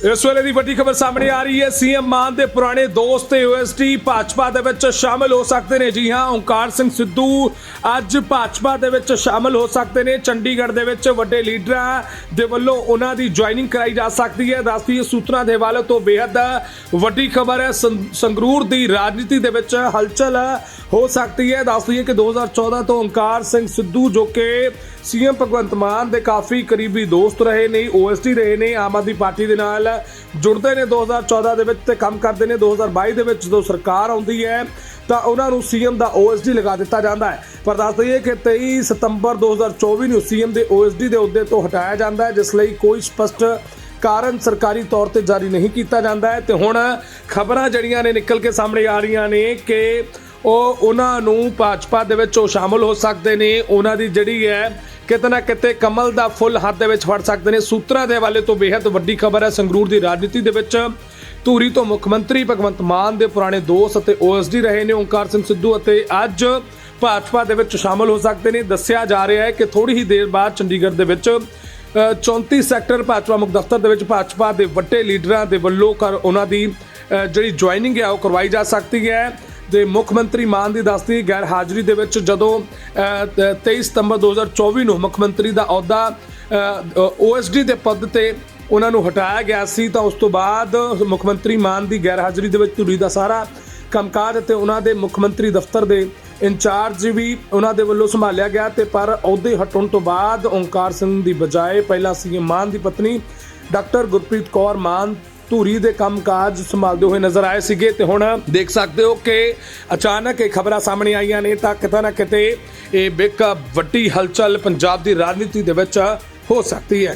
ਇਸ ਵੇਲੇ ਦੀ ਵੱਡੀ ਖਬਰ ਸਾਹਮਣੇ ਆ ਰਹੀ ਹੈ। ਸੀਐਮ ਮਾਨ ਦੇ ਪੁਰਾਣੇ ਦੋਸਤ ਤੇ ਓਐਸਟੀ ਭਾਜਪਾ ਦੇ ਵਿੱਚ ਸ਼ਾਮਲ ਹੋ ਸਕਦੇ ਨੇ। ਜੀ ਹਾਂ, ਓਂਕਾਰ ਸਿੰਘ ਸਿੱਧੂ ਅੱਜ ਭਾਜਪਾ ਦੇ ਵਿੱਚ ਸ਼ਾਮਲ ਹੋ ਸਕਦੇ ਨੇ। ਚੰਡੀਗੜ੍ਹ ਦੇ ਵਿੱਚ ਵੱਡੇ ਲੀਡਰਾਂ ਦੇ ਵੱਲੋਂ ਉਹਨਾਂ ਦੀ ਜੁਆਇਨਿੰਗ ਕਰਾਈ ਜਾ ਸਕਦੀ ਹੈ। ਦੱਸਦੀ ਸੂਤਰਾਂ ਦੇ ਹਵਾਲੇ ਤੋਂ ਬੇहद ਵੱਡੀ ਖਬਰ ਹੈ। ਸੰਗਰੂਰ ਦੀ ਰਾਜਨੀਤੀ ਦੇ ਵਿੱਚ ਹਲਚਲ ਹੋ ਸਕਦੀ ਹੈ। ਦੱਸਦੀ ਹੈ ਕਿ 2014 ਤੋਂ ਓਂਕਾਰ ਸਿੰਘ ਸਿੱਧੂ, ਜੋ ਕਿ ਸੀਐਮ ਭਗਵੰਤ ਮਾਨ ਦੇ ਕਾਫੀ ਕਰੀਬੀ ਦੋਸਤ ਰਹੇ ਨੇ, ਓਐਸਟੀ ਰਹੇ ਨੇ, ਆਮ ਆਦਮੀ ਪਾਰਟੀ ਦੇ ਨਾਲ ਜੁੜਦੇ ਨੇ 2014 ਦੇ ਵਿੱਚ ਤੇ ਕੰਮ ਕਰਦੇ ਨੇ 2022 ਦੇ ਵਿੱਚ ਜਦੋਂ ਸਰਕਾਰ ਆਉਂਦੀ ਹੈ, ਤਾਂ ਉਹਨਾਂ ਨੂੰ ਸੀਐਮ ਦਾ ਓਐਸਡੀ ਲਗਾ ਦਿੱਤਾ ਜਾਂਦਾ ਹੈ। ਪਰ ਦੱਸ ਦਈਏ ਕਿ 23 ਸਤੰਬਰ 2024 ਨੂੰ ਸੀਐਮ ਦੇ ਓਐਸਡੀ ਦੇ ਅਹੁਦੇ ਤੋਂ ਹਟਾਇਆ ਜਾਂਦਾ ਹੈ, ਜਿਸ ਲਈ ਕੋਈ ਸਪਸ਼ਟ ਕਾਰਨ ਸਰਕਾਰੀ ਤੌਰ ਤੇ ਜਾਰੀ ਨਹੀਂ ਕੀਤਾ ਜਾਂਦਾ ਹੈ। ਤੇ ਹੁਣ ਖਬਰਾਂ ਜਿਹੜੀਆਂ ਨੇ ਨਿਕਲ ਕੇ ਸਾਹਮਣੇ ਆ ਰਹੀਆਂ ਨੇ ਕਿ ਉਹ ਉਹਨਾਂ ਨੂੰ ਭਾਜਪਾ ਦੇ ਵਿੱਚ ਉਹ ਸ਼ਾਮਲ ਹੋ ਸਕਦੇ ਨੇ। ਉਹਨਾਂ ਦੀ ਜਿਹੜੀ ਹੈ ਕਿਤੇ ਨਾ ਕਿਤੇ ਕਮਲ ਦਾ ਫੁੱਲ ਹੱਥ ਦੇ ਵਿੱਚ ਫੜ ਸਕਦੇ ਨੇ। ਸੂਤਰਾਂ ਦੇ ਹਵਾਲੇ ਤੋਂ ਬੇहद ਵੱਡੀ ਖਬਰ ਹੈ ਸੰਗਰੂਰ ਦੀ ਰਾਜਨੀਤੀ ਦੇ ਵਿੱਚ ਧੂਰੀ ਤੋਂ ਮੁੱਖ ਮੰਤਰੀ ਭਗਵੰਤ ਮਾਨ ਦੇ ਪੁਰਾਣੇ ਦੋਸਤ ਅਤੇ ਓਐਸਡੀ ਰਹੇ ਨੇ ਓਮਕਾਰ ਸਿੰਘ ਸਿੱਧੂ ਅਤੇ ਅੱਜ ਭਾਜਪਾ ਦੇ ਵਿੱਚ ਸ਼ਾਮਲ ਹੋ ਸਕਦੇ ਨੇ। ਦੱਸਿਆ ਜਾ ਰਿਹਾ ਹੈ ਕਿ ਥੋੜੀ ਹੀ ਦੇਰ ਬਾਅਦ ਚੰਡੀਗੜ੍ਹ ਦੇ ਵਿੱਚ ਅ, 34 ਸੈਕਟਰ ਭਾਜਪਾ ਮੁੱਖ ਦਫ਼ਤਰ ਦੇ ਵਿੱਚ ਭਾਜਪਾ ਦੇ ਵੱਡੇ ਲੀਡਰਾਂ ਦੇ ਵੱਲੋਂ ਕਰ ਉਹਨਾਂ ਦੀ ਜਿਹੜੀ ਜੁਆਇਨਿੰਗ ਹੈ ਉਹ ਕਰਵਾਈ ਜਾ ਸਕਦੀ ਹੈ। ਦੇ ਮੁੱਖ ਮੰਤਰੀ ਮਾਨ ਦੀ ਦੱਸਦੀ ਗੈਰ ਹਾਜ਼ਰੀ ਦੇ ਵਿੱਚ ਜਦੋਂ ਅ, ਤ- 23 ਸਤੰਬਰ 2024 ਨੂੰ ਮੁੱਖ ਮੰਤਰੀ ਦਾ ਅਹੁਦਾ ਓਐਸਡੀ ਦੇ ਪਦ ਤੇ ਉਹਨਾਂ ਨੂੰ ਹਟਾਇਆ ਗਿਆ ਸੀ ਤਾਂ ਉਸ ਤੋਂ ਬਾਅਦ ਮੁੱਖ ਮੰਤਰੀ ਮਾਨ ਦੀ ਗੈਰ ਹਾਜ਼ਰੀ ਦੇ ਵਿੱਚ ਧੁਰੀ ਦਾ ਸਾਰਾ ਕੰਮਕਾਜ ਅਤੇ ਉਹਨਾਂ ਦੇ ਮੁੱਖ ਮੰਤਰੀ ਦਫ਼ਤਰ ਦੇ ਇੰਚਾਰਜ ਵੀ ਉਹਨਾਂ ਦੇ ਵੱਲੋਂ ਸੰਭਾਲਿਆ ਗਿਆ ਤੇ ਪਰ ਅਹੁਦੇ ਹਟਣ ਤੋਂ ਬਾਅਦ ਓਂਕਾਰ ਸਿੰਘ ਦੀ ਬਜਾਏ ਪਹਿਲਾਂ ਸੀਐਮ ਮਾਨ ਦੀ ਪਤਨੀ ਡਾਕਟਰ ਗੁਰਪ੍ਰੀਤ ਕੌਰ ਮਾਨ ਧੂਰੀ ਦੇ ਕੰਮਕਾਜ ਸੰਭਾਲਦੇ ਹੋਏ ਨਜ਼ਰ ਆਏ ਸੀਗੇ ਤੇ ਹੁਣ ਦੇਖ ਸਕਦੇ ਹੋ ਕਿ ਅਚਾਨਕ ਇਹ ਖਬਰਾਂ ਸਾਹਮਣੇ ਆਈਆਂ ਨੇ ਤਾਂ ਕਿਤੇ ਨਾ ਕਿਤੇ ਇਹ ਬਿਕ ਵੱਡੀ ਹਲਚਲ ਪੰਜਾਬ ਦੀ ਰਾਜਨੀਤੀ ਦੇ ਵਿੱਚ ਹੋ ਸਕਦੀ ਹੈ।